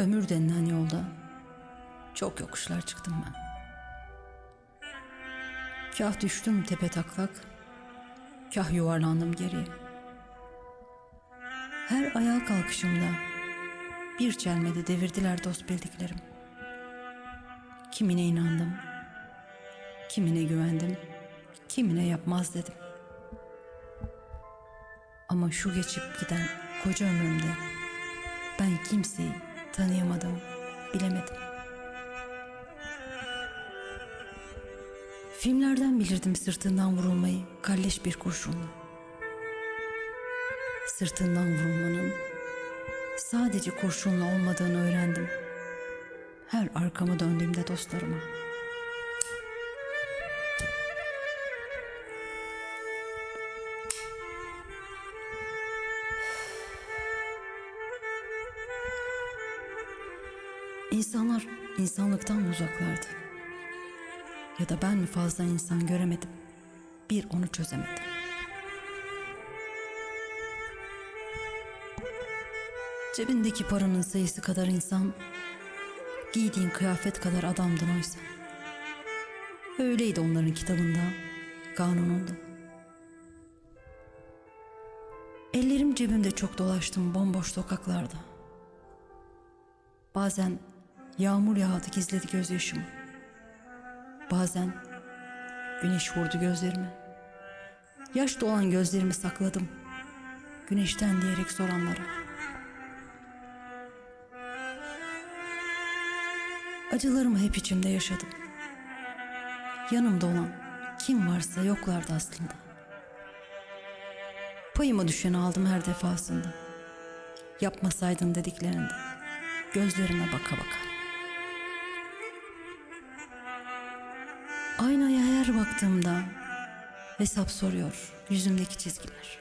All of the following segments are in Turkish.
Ömür denilen yolda çok yokuşlar çıktım ben. Kah düştüm tepe taklak, kah yuvarlandım geriye. Her ayağa kalkışımda bir çelmede devirdiler dost bildiklerim. Kimine inandım, kimine güvendim, kimine yapmaz dedim. Ama şu geçip giden koca ömrümde ben kimseyi tanıyamadım, bilemedim. Filmlerden bilirdim sırtından vurulmayı kalleş bir kurşunla. Sırtından vurulmanın sadece kurşunla olmadığını öğrendim. Her arkamı döndüğümde dostlarıma. İnsanlar insanlıktan uzaklardı. Ya da ben mi fazla insan göremedim. Bir onu çözemedim. Cebindeki paranın sayısı kadar insan, giydiğin kıyafet kadar adamdın oysa. Öyleydi onların kitabında, kanununda. Ellerim cebimde çok dolaştım bomboş sokaklarda. Bazen yağmur yağdı gizledi gözyaşımı. Bazen güneş vurdu gözlerime. Yaş dolan gözlerimi sakladım. Güneşten diyerek soranlara. Acılarımı hep içimde yaşadım. Yanımda olan kim varsa yoklardı aslında. Payıma düşeni aldım her defasında. Yapmasaydın dediklerinde. Gözlerime baka baka. Aynaya her baktığımda hesap soruyor yüzümdeki çizgiler.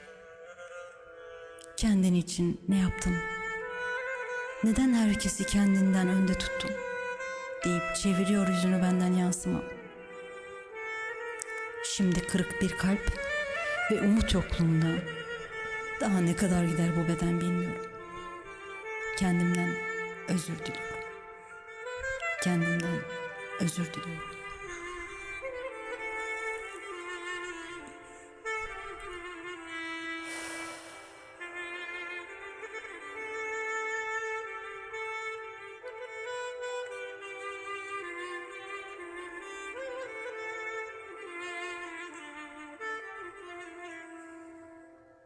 Kendin için ne yaptın? Neden herkesi kendinden önde tuttun? deyip çeviriyor yüzünü benden yansıma. Şimdi kırık bir kalp ve umut yokluğunda daha ne kadar gider bu beden bilmiyorum. Kendimden özür diliyorum. Kendimden özür diliyorum.